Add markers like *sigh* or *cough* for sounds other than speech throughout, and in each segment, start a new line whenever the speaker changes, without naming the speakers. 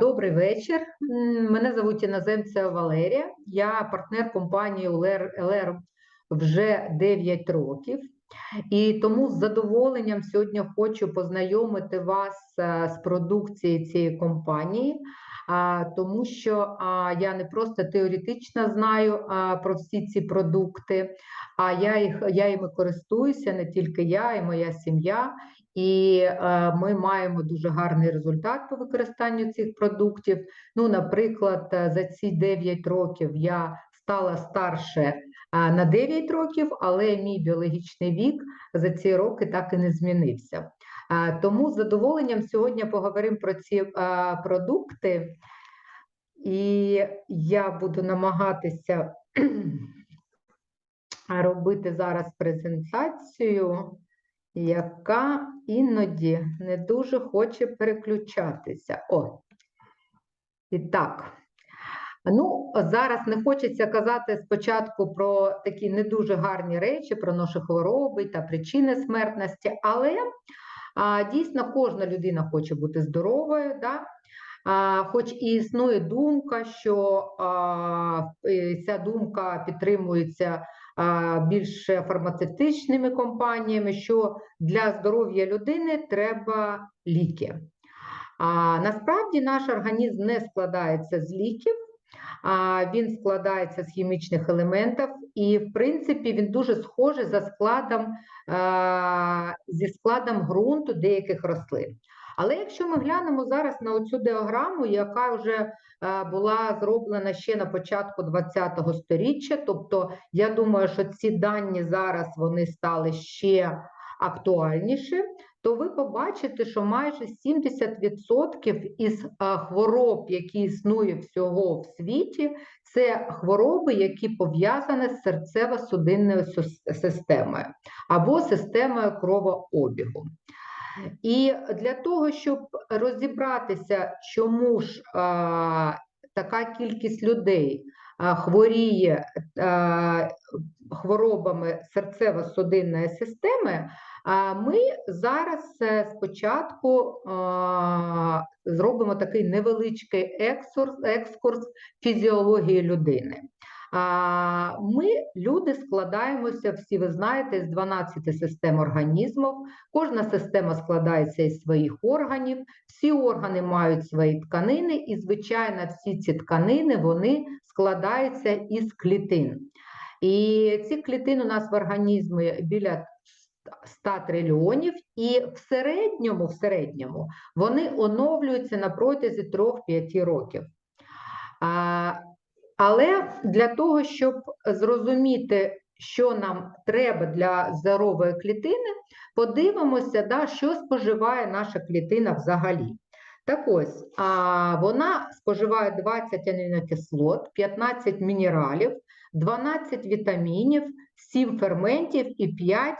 Добрий вечір. Мене звуть іноземця Валерія. Я партнер компанії ЛР, вже 9 років. І тому з задоволенням сьогодні хочу познайомити вас е, з продукцією цієї компанії, тому що я не просто теоретично знаю про всі ці продукти, а я їх я їми користуюся не тільки я, і моя сім'я. І е, ми маємо дуже гарний результат по використанню цих продуктів. Ну, наприклад, е, за ці 9 років я стала старше е, на 9 років, але мій біологічний вік за ці роки так і не змінився. Е, Тому з задоволенням сьогодні поговоримо про ці продукти, і я буду намагатися *clears throat* робити зараз презентацію яка іноді не дуже хоче переключатися. О. І так. Ну, зараз не хочеться казати спочатку про такі не дуже гарні речі, про наші хвороби та причини смертності, але а, дійсно кожна людина хоче бути здоровою. Да? А, хоч і існує думка, що а, ця думка підтримується більш фармацевтичними компаніями, що для здоров'я людини треба ліки. А насправді наш організм не складається з ліків, а він складається з хімічних елементів, і, в принципі, він дуже схожий за складом, зі складом ґрунту деяких рослин. Але якщо ми глянемо зараз на оцю діаграму, яка вже е, була зроблена ще на початку ХХ століття, тобто я думаю, що ці дані зараз вони стали ще актуальніші, то ви побачите, що майже 70% із е, хвороб, які існують всього в світі, це хвороби, які пов'язані з серцево-судинною системою або системою кровообігу. І для того, щоб розібратися, чому ж а, така кількість людей а, хворіє а, хворобами серцево-судинної системи, а ми зараз спочатку а, зробимо такий невеличкий екскурс, екскурс фізіології людини. Ми, люди, складаємося, всі ви знаєте, з 12 систем організму. Кожна система складається із своїх органів, всі органи мають свої тканини, і, звичайно, всі ці тканини вони складаються із клітин. І ці клітин у нас в організмі біля 100 трильйонів, і в середньому, в середньому вони оновлюються на протязі 3-5 років. Але для того, щоб зрозуміти, що нам треба для здорової клітини, подивимося, да, що споживає наша клітина взагалі. Так ось, а, вона споживає 20 амінокислот, 15 мінералів, 12 вітамінів, 7 ферментів і 5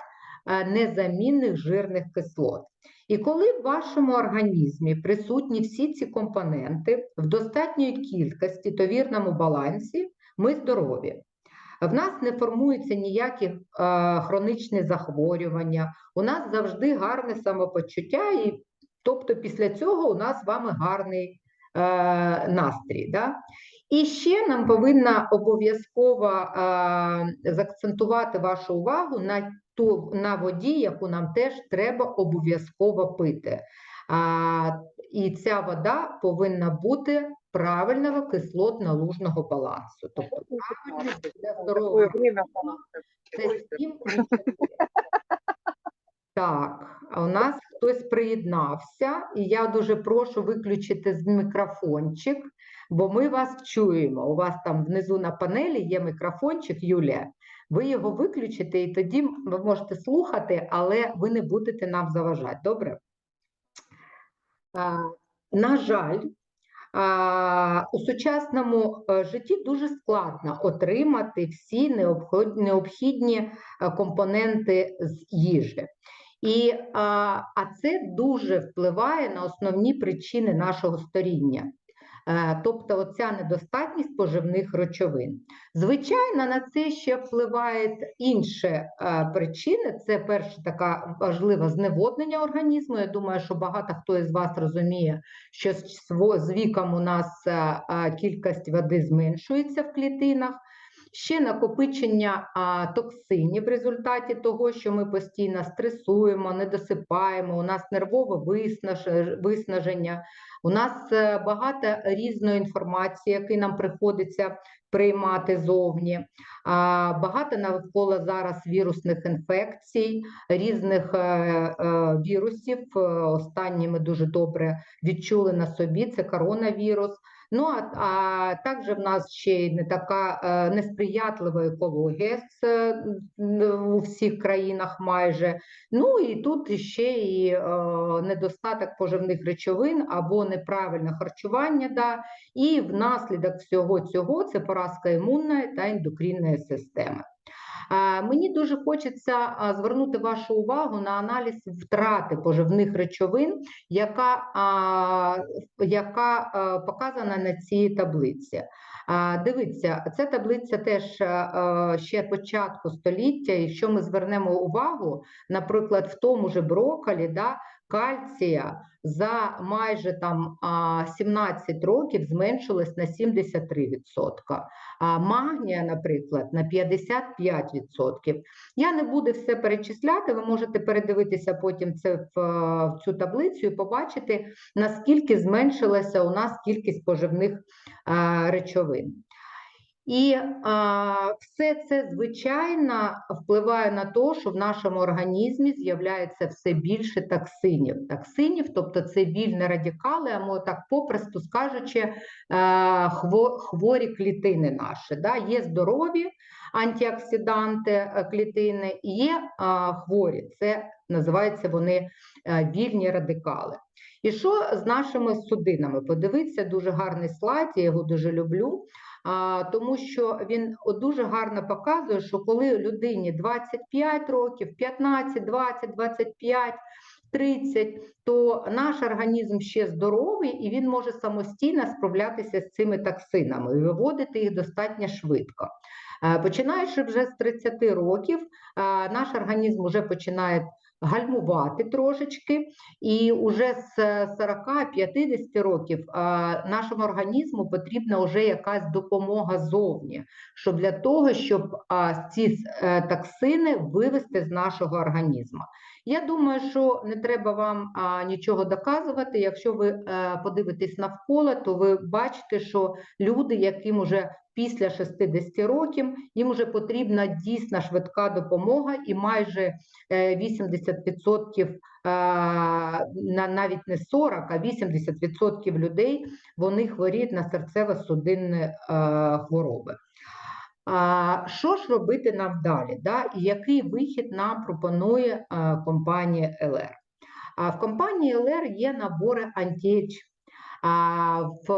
е, незамінних жирних кислот. І коли в вашому організмі присутні всі ці компоненти в достатньої кількості та вірному балансі, ми здорові. В нас не формуються ніякі е, хронічні захворювання, у нас завжди гарне самопочуття, і тобто після цього у нас з вами гарний е, настрій. Да? І ще нам повинна обов'язково е, заакцентувати вашу увагу на ту на воді, яку нам теж треба обов'язково пити. А, І ця вода повинна бути правильного кислотно-лужного балансу. Тобто правильно для здорового
Такое
це сім. Так, а у нас хтось приєднався, і я дуже прошу виключити з мікрофончик, бо ми вас чуємо. У вас там внизу на панелі є мікрофончик, Юлія. Ви його виключите, і тоді ви можете слухати, але ви не будете нам заважати. Добре? На жаль, у сучасному е, житті дуже складно отримати всі необхідні е, компоненти з їжі. І, а, це дуже впливає на основні причини нашого старіння. Е, Тобто, оця недостатність поживних речовин. Звичайно, на це ще впливають інші е, причини. Це перша така важлива зневоднення організму. Я думаю, що багато хто із вас розуміє, що з віком у нас е, кількість води зменшується в клітинах. Ще накопичення а, токсинів в результаті того, що ми постійно стресуємо, не досипаємо, у нас нервове виснаж- виснаження, у нас е, багато різної інформації, яку нам приходиться приймати зовні. А, Багато навколо зараз вірусних інфекцій, різних е, е, вірусів. Е, Останні ми дуже добре відчули на собі. Це коронавірус. Ну а, а також в нас ще й не така е, несприятлива екологія з, е, у всіх країнах майже. Ну і тут ще і е, недостаток поживних речовин або неправильне харчування. Да, і внаслідок всього цього це поразка імунної та ендокрінної системи. Мені дуже хочеться звернути вашу увагу на аналіз втрати поживних речовин, яка, яка показана на цій таблиці. Дивіться, ця таблиця теж ще початку століття. І Якщо ми звернемо увагу, наприклад, в тому же брокколі, да, кальція за майже там 17 років зменшилось на 73%, а магнія, наприклад, на 55%. Я не буду все перечисляти, ви можете передивитися потім це в, в цю таблицю і побачити, наскільки зменшилася у нас кількість поживних речовин. І а, все це звичайно впливає на те, що в нашому організмі з'являється все більше токсинів. Токсинів, тобто це вільні радикали, або так попросту скажучи, е, хворі клітини наші. Да? Є здорові антиоксиданти е, клітини, є а, хворі. Це називаються вони е, вільні радикали. І що з нашими судинами? Подивіться, дуже гарний слайд, я його дуже люблю. Тому що він дуже гарно показує, що коли людині 25 років, 15, 20, 25, 30, то наш організм ще здоровий і він може самостійно справлятися з цими токсинами і виводити їх достатньо швидко. Е, Починаючи вже з 30 років, е, наш організм вже починає гальмувати трошечки, і вже з 40-50 років нашому організму потрібна вже якась допомога зовні, щоб для того, щоб ці е, токсини вивести з нашого організму. Я думаю, що не треба вам нічого доказувати. Якщо ви е, подивитесь навколо, то ви бачите, що люди, яким уже після 60 років, їм вже потрібна дійсна швидка допомога, і майже е, 80%, е, на навіть не 40, а 80% людей вони хворіють на серцево-судинні е, хвороби. Що ж робити нам далі? Да? Який вихід нам пропонує компанія? А в компанії LR є набори антіч. В,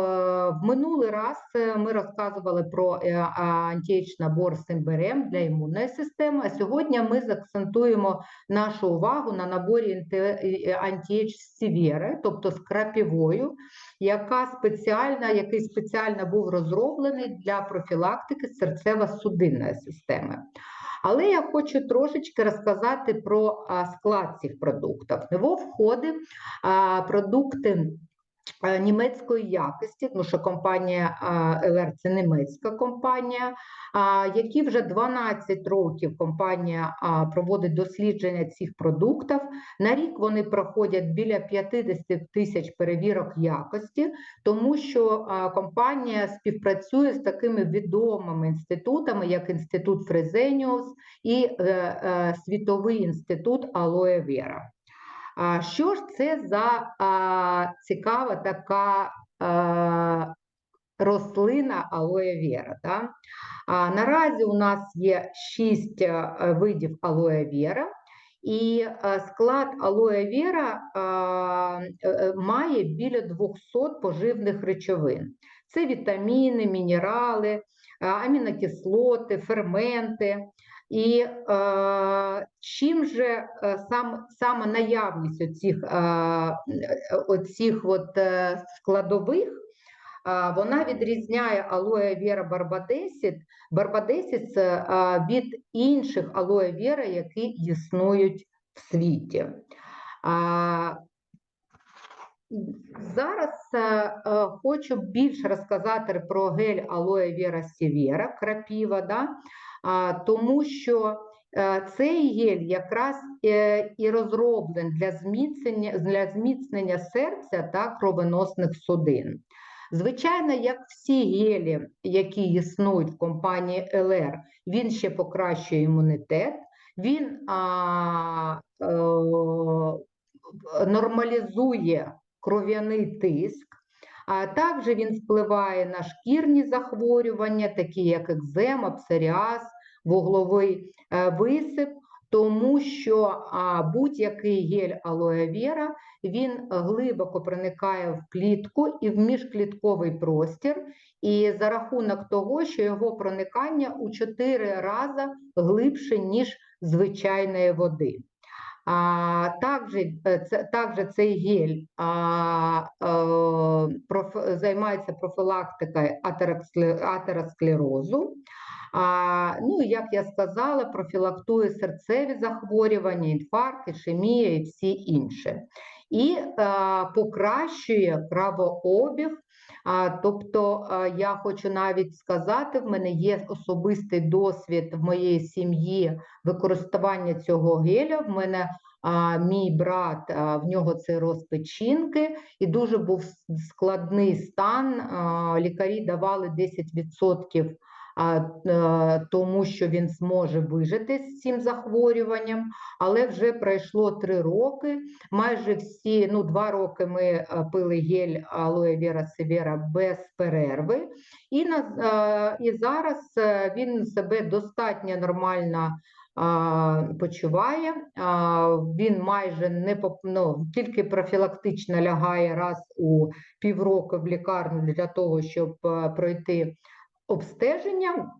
в минулий раз е, ми розказували про е, а, антіч набор з імбирем для імунної системи. А сьогодні ми заакцентуємо нашу увагу на наборі антіч з сівєри, тобто з крапівою, яка спеціальна, який спеціально був розроблений для профілактики серцево-судинної системи. Але я хочу трошечки розказати про склад цих продуктів. В нього входить продукти німецької якості, тому що компанія а, LR – це німецька компанія, які вже 12 років компанія проводить дослідження цих продуктів. На рік вони проходять біля 50 тисяч перевірок якості, тому що компанія співпрацює з такими відомими інститутами, як інститут Фрезеніус і е, е, Світовий інститут Алоє Вера. Що ж це за цікава така рослина алоє? Да? Наразі у нас є шість видів алоє вера, і склад алоє вера е, має біля 200 поживних речовин. Це вітаміни, мінерали, амінокислоти, ферменти. І е, чим же е, сам, саме наявність оцих, е, оцих от, е, складових а, вона відрізняє алоє вера барбадесіт, барбадесіс е, від інших алоє вера, які існують в світі. А, Зараз е, е, хочу більше розказати про гель алоє вера сівера, крапіва, да? А, тому що е, цей гель якраз е, і розроблений для зміцнення, для зміцнення серця та кровоносних судин. Звичайно, як всі гелі, які існують в компанії ЛР, він ще покращує імунітет, він а, е, нормалізує кров'яний тиск, а також він впливає на шкірні захворювання, такі як екзема, псоріаз, вугловий е, висип, тому що будь-який гель алоє вера він глибоко проникає в клітку і в міжклітковий простір, і за рахунок того, що його проникання у 4 рази глибше, ніж звичайної води. А, також, е, це, також цей гель а, е, проф, займається профілактикою атеросклерозу. А, ну, як я сказала, профілактує серцеві захворювання, інфаркт, ішемія і всі інші. І а, покращує кровообіг. Тобто я хочу навіть сказати, в мене є особистий досвід в моєї сім'ї використання цього геля. В мене а, мій брат, а, в нього це розпечінки, і дуже був складний стан. А, лікарі давали 10% а, е, тому, що він зможе вижити з цим захворюванням, але вже пройшло три роки. Майже всі, ну, два роки ми е, пили гель вера севера без перерви, і, на, е, і зараз е, він себе достатньо нормально почуває. Він майже не ну, тільки профілактично лягає раз у півроку в лікарню для того, щоб е, пройти обстеження.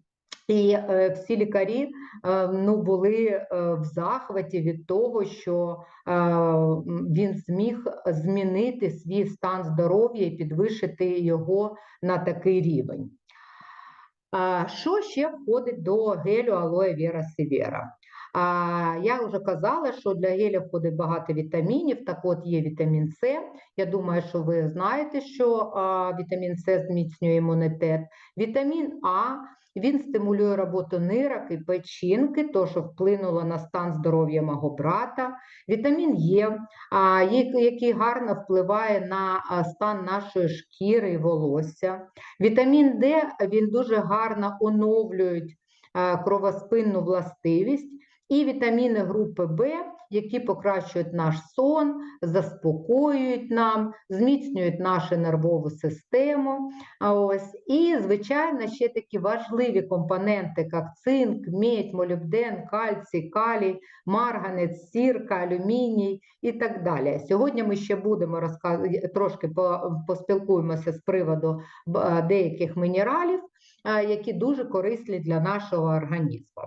І е, всі лікарі е, ну, були е, в захваті від того, що він зміг змінити свій стан здоров'я і підвищити його на такий рівень. Що ще входить до гелю алоє Віра севера? Я вже казала, що для геля входить багато вітамінів. Так от є вітамін С. Я думаю, що ви знаєте, що вітамін С зміцнює імунітет. Вітамін А він стимулює роботу нирок і печінки, то що вплинуло на стан здоров'я мого брата. Вітамін Е, який гарно впливає на стан нашої шкіри і волосся. Вітамін Д він дуже гарно оновлюють е, кровоспинну властивість, і вітаміни групи В, які покращують наш сон, заспокоюють нам, зміцнюють нашу нервову систему. А Ось. І, звичайно, ще такі важливі компоненти, як цинк, медь, молібден, кальцій, калій, марганець, сірка, алюміній і так далі. Сьогодні ми ще будемо розказ... трошки по- поспілкуємося з приводу е, деяких мінералів, е, які дуже корисні для нашого організму.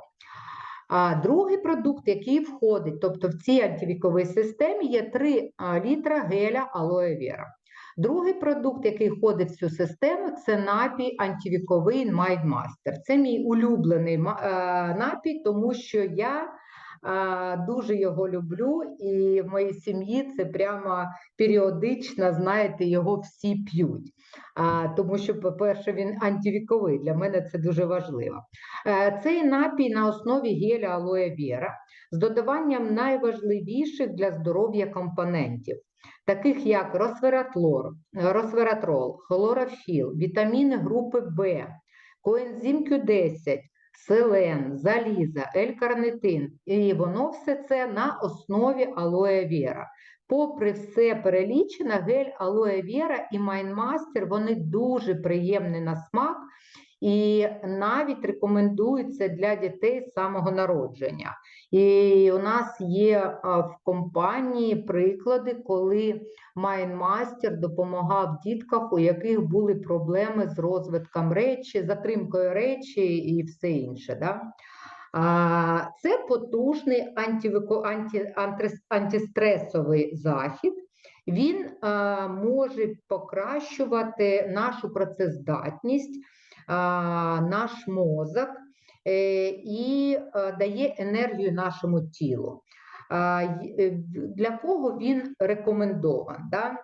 А другий продукт, який входить, тобто в цій антивіковій системі є 3 літра геля алоє вера. Другий продукт, який входить в цю систему, це напій антивіковий Mindmaster. Це мій улюблений е, напій, тому що я дуже його люблю, і в моїй сім'ї це прямо періодично, знаєте, його всі п'ють. Тому що, по-перше, він антивіковий. Для мене це дуже важливо. Е, Цей напій на основі геля алоє вера з додаванням найважливіших для здоров'я компонентів, таких як росвератлор, росвератрол, хлорофіл, вітаміни групи В, коензим Q10, селен, заліза, L-карнитин. І воно все це на основі алоє віра. Попри все перелічене, гель алоє віра і Майнмастер вони дуже приємні на смак і навіть рекомендуються для дітей з самого народження. І у нас є в компанії приклади, коли Майнмастер допомагав дітках, у яких були проблеми з розвитком речі, затримкою речі і все інше. Да? Це потужний антивико- антрес- антистресовий захід. Він може покращувати нашу працездатність, наш мозок е, і е, дає енергію нашому тілу. Е, Для кого він рекомендован? Да?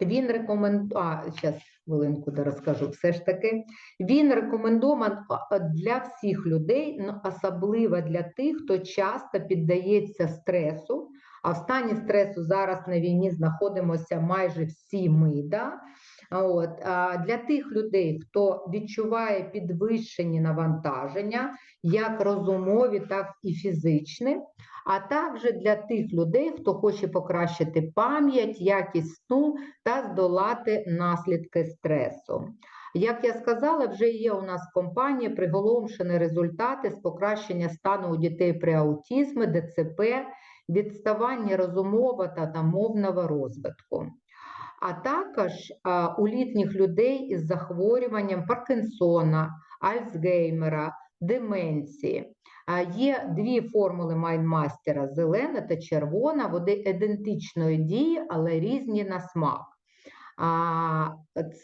Він рекомендує, а, зараз хвилинку де розкажу, все ж таки. Він рекомендован для всіх людей, особливо для тих, хто часто піддається стресу. А в стані стресу зараз на війні знаходимося майже всі ми. Да? От, для тих людей, хто відчуває підвищені навантаження, як розумові, так і фізичні, а також для тих людей, хто хоче покращити пам'ять, якість сну та здолати наслідки стресу. Як я сказала, вже є у нас в компанії приголомшені результати з покращення стану у дітей при аутизмі, ДЦП, відставання розумового та мовного розвитку. А також у літніх людей із захворюванням Паркінсона, Альцгеймера, деменції. Є дві формули Майнмастера зелена та червона, вони ідентичної дії, але різні на смак.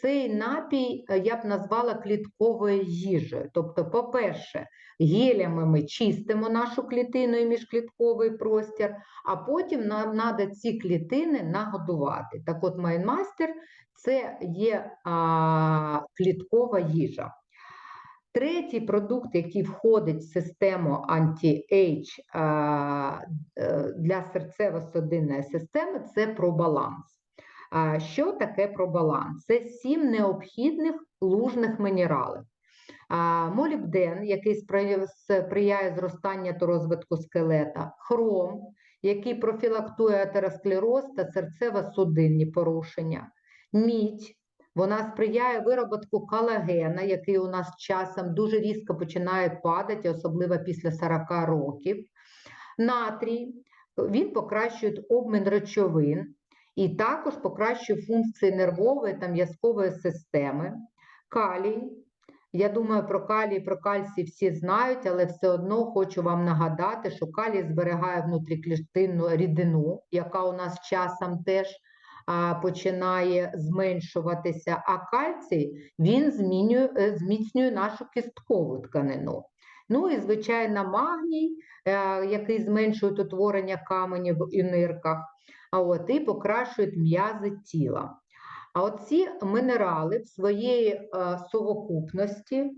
Цей напій е, я б назвала клітковою їжею. Тобто, по-перше, гелями ми чистимо нашу клітину і міжклітковий простір, а потім нам треба ці клітини нагодувати. Так от Майнмастер це є а, кліткова їжа. Третій продукт, який входить в систему анті-ейдж е, для серцево-судинної системи, це пробаланс. Що таке пробаланс? Це сім необхідних лужних мінералів. Молібден, який сприяє зростанню та розвитку скелета, хром, який профілактує атеросклероз та серцево-судинні порушення, мідь, вона сприяє вироботку колагена, який у нас часом дуже різко починає падати, особливо після 40 років. Натрій, він покращує обмін речовин і також покращує функції нервової та м'язкової системи. Калій. Я думаю, про калій, про кальцій всі знають, але все одно хочу вам нагадати, що калій зберігає внутріклітинну рідину, яка у нас часом теж а, починає зменшуватися, а кальцій він змінює, е, зміцнює нашу кісткову тканину. Ну і, звичайно, магній, е, який зменшує утворення каменів і нирках, а от і покращують м'язи тіла. А оці мінерали в своєї е, совокупності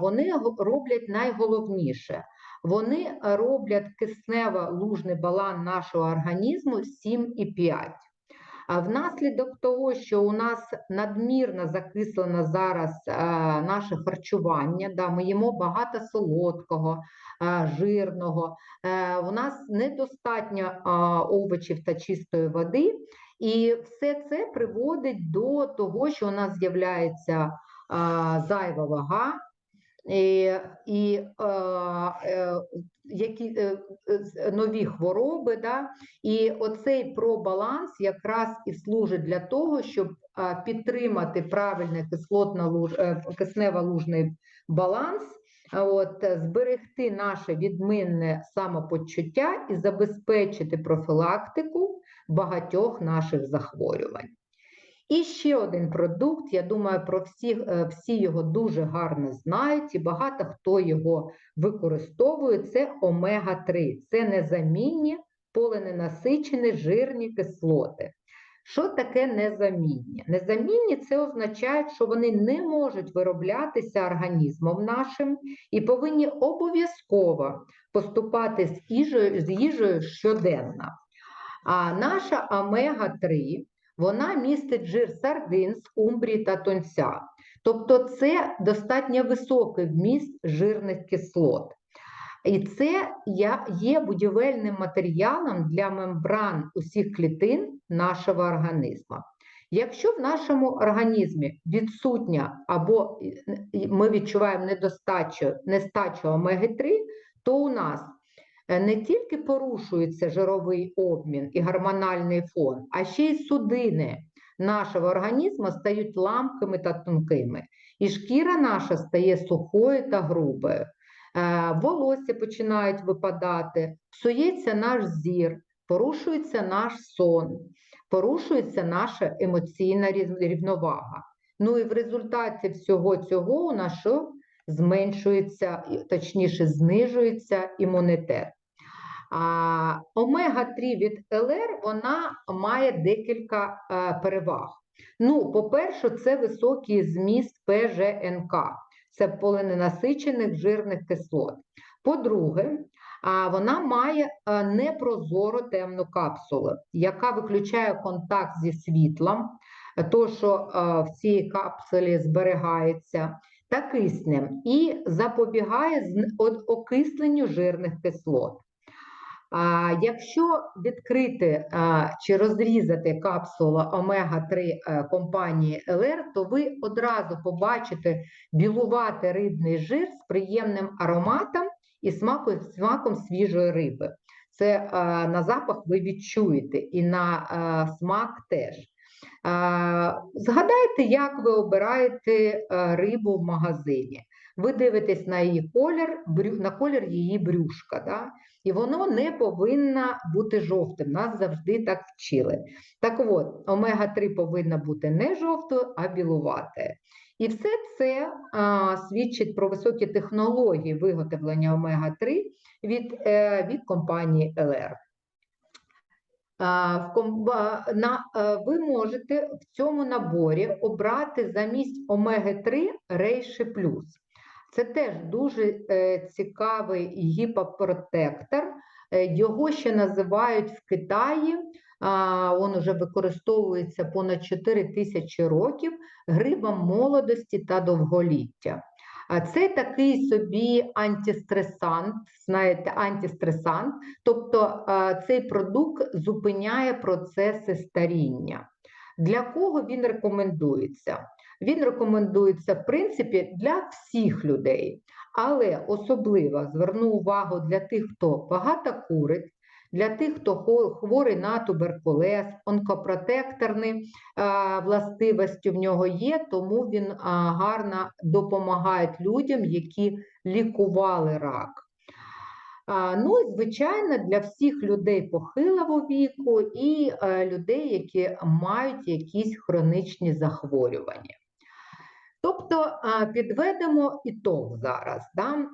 вони роблять найголовніше. Вони роблять киснево-лужний баланс нашого організму 7,5. Внаслідок того, що у нас надмірно закислено зараз е, наше харчування, да, ми їмо багато солодкого, е, жирного, е, у нас недостатньо е, овочів та чистої води, і все це приводить до того, що у нас з'являється зайва вага, і, і е, е, які е, е, нові хвороби. Да? І оцей пробаланс якраз і служить для того, щоб а, підтримати правильний кислотно-луж, е, киснево-лужний баланс, от, е, зберегти наше відмінне самопочуття і забезпечити профілактику багатьох наших захворювань. І ще один продукт, я думаю, про всі, е, всі його дуже гарно знають, і багато хто його використовує. Це омега-3. Це незамінні полененасичені жирні кислоти. Що таке незамінні? Незамінні це означає, що вони не можуть вироблятися організмом нашим і повинні обов'язково поступати з їжею, з їжею щоденно. А наша омега-3 вона містить жир сардин, скумбрії та тунця. Тобто це достатньо високий вміст жирних кислот. І це є будівельним матеріалом для мембран усіх клітин нашого організму. Якщо в нашому організмі відсутня або ми відчуваємо недостачу, нестачу омеги-3, то у нас не тільки порушується жировий обмін і гормональний фон, а ще й судини нашого організму стають ламкими та тонкими, і шкіра наша стає сухою та грубою. Е, Волосся починають випадати, псується наш зір, порушується наш сон, порушується наша емоційна рівновага. Ну і в результаті всього цього у нас що? Зменшується, точніше, знижується імунітет. А омега-3 від ЛР вона має декілька е, переваг. Ну, по-перше, це високий зміст ПЖНК, це полиненасичених жирних кислот. По-друге, а, вона має е, непрозору темну капсулу, яка виключає контакт зі світлом, е, то, що в цій капсулі зберігається, та киснем, і запобігає окисленню жирних кислот. А якщо відкрити а, чи розрізати капсулу омега-3 е, компанії ЛР, то ви одразу побачите білуватий рибний жир з приємним ароматом і смаком, смаком свіжої риби. Це е, на запах ви відчуєте, і на е, смак теж. Згадайте, як ви обираєте е, рибу в магазині. Ви дивитесь на її колір, на колір її брюшка. Да? І воно не повинно бути жовтим. Нас завжди так вчили. Так от, омега-3 повинна бути не жовтою, а білуватою. І все це а, свідчить про високі технології виготовлення омега-3 від, е, від компанії ЛР. А, в ком- ба- на, е, ви можете в цьому наборі обрати замість омеги-3 рейши плюс. Це теж дуже е, цікавий гіпопротектор. Е, Його ще називають в Китаї. Він уже використовується понад 4 тисячі років грибом молодості та довголіття. Це такий собі антистресант, знаєте, антистресант, тобто цей продукт зупиняє процеси старіння. Для кого він рекомендується? Він рекомендується, в принципі, для всіх людей, але особливо зверну увагу для тих, хто багато курить, для тих, хто хворий на туберкулез, онкопротекторні властивості в нього є, тому він гарно допомагає людям, які лікували рак. Ну і звичайно, для всіх людей похилого віку і е, людей, які мають якісь хронічні захворювання. Тобто підведемо ітог зараз. Да?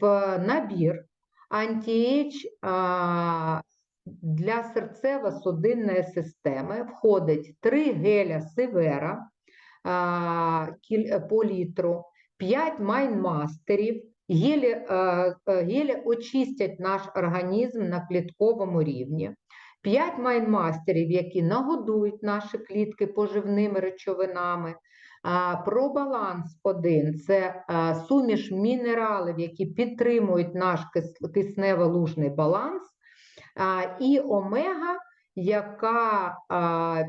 В набір антіейдж а, для серцево-судинної системи входить 3 геля сивера кіль- по літру, 5 майнмастерів. Гелі, е, е, гелі очистять наш організм на клітковому рівні. 5 майнмастерів, які нагодують наші клітки поживними речовинами. А, Пробаланс 1 це суміш мінералів, які підтримують наш кис- киснево-лужний баланс. І омега, яка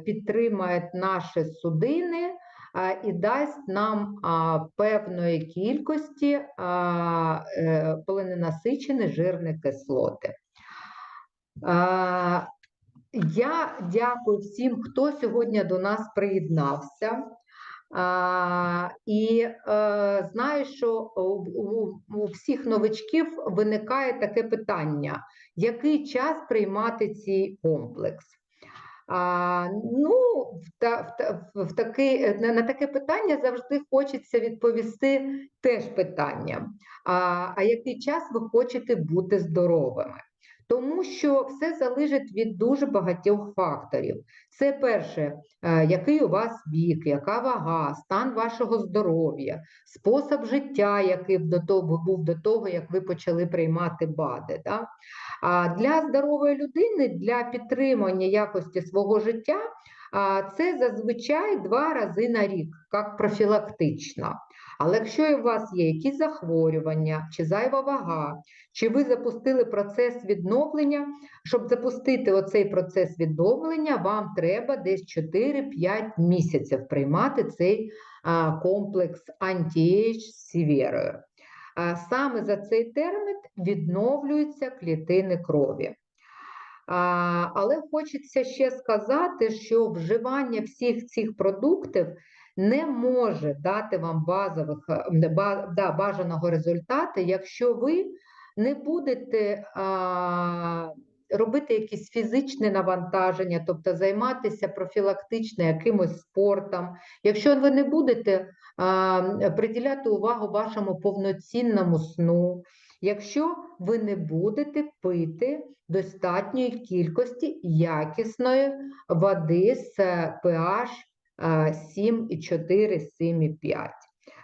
підтримує наші судини і дасть нам певної кількості е, полиненасичені жирні кислоти. Я дякую всім, хто сьогодні до нас приєднався. А, і е, знаю, що у, у, у всіх новичків виникає таке питання: який час приймати цей комплекс? А, ну, в, та, в, в такий, на, на таке питання завжди хочеться відповісти теж питанням. А, а який час ви хочете бути здоровими? Тому що все залежить від дуже багатьох факторів. Це перше, е, який у вас вік, яка вага, стан вашого здоров'я, спосіб життя, який до того був до того, як ви почали приймати БАДи. Да? А для здорової людини, для підтримання якості свого життя, це зазвичай два рази на рік, як профілактично. Але якщо у вас є якісь захворювання, чи зайва вага, чи ви запустили процес відновлення, щоб запустити оцей процес відновлення, вам треба десь 4-5 місяців приймати цей комплекс анті-ейдж з сівєрою. А Саме за цей термін відновлюються клітини крові. Але хочеться ще сказати, що вживання всіх цих продуктів не може дати вам базових, е, да, бажаного результату, якщо ви не будете а, робити якісь фізичне навантаження, тобто займатися профілактично якимось спортом. Якщо ви не будете а, приділяти увагу вашому повноцінному сну, якщо ви не будете пити достатньої кількості якісної води з е, pH а, 7,4, 7,5.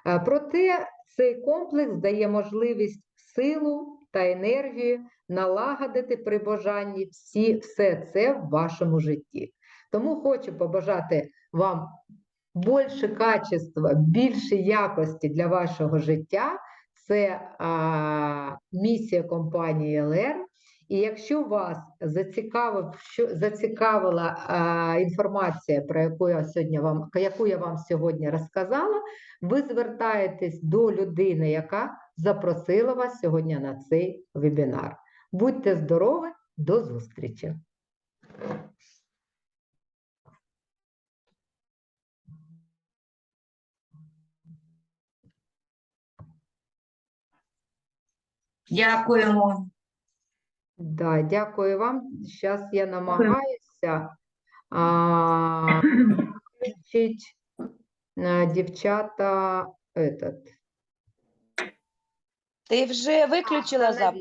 Е, Проте цей комплекс дає можливість силу та енергію налагодити при бажанні всі, все це в вашому житті. Тому хочу побажати вам більше качества, більше якості для вашого життя. Це а, місія компанії ЛР. І якщо вас зацікавив, що зацікавила а, інформація, про яку я сьогодні вам, яку я вам сьогодні розказала, ви звертаєтесь до людини, яка запросила вас сьогодні на цей вебінар. Будьте здорові, до зустрічі!
Дякуємо.
Да, дякую вам. Зараз я намагаюся а, включить а, дівчата этот,
Ти вже виключила запис?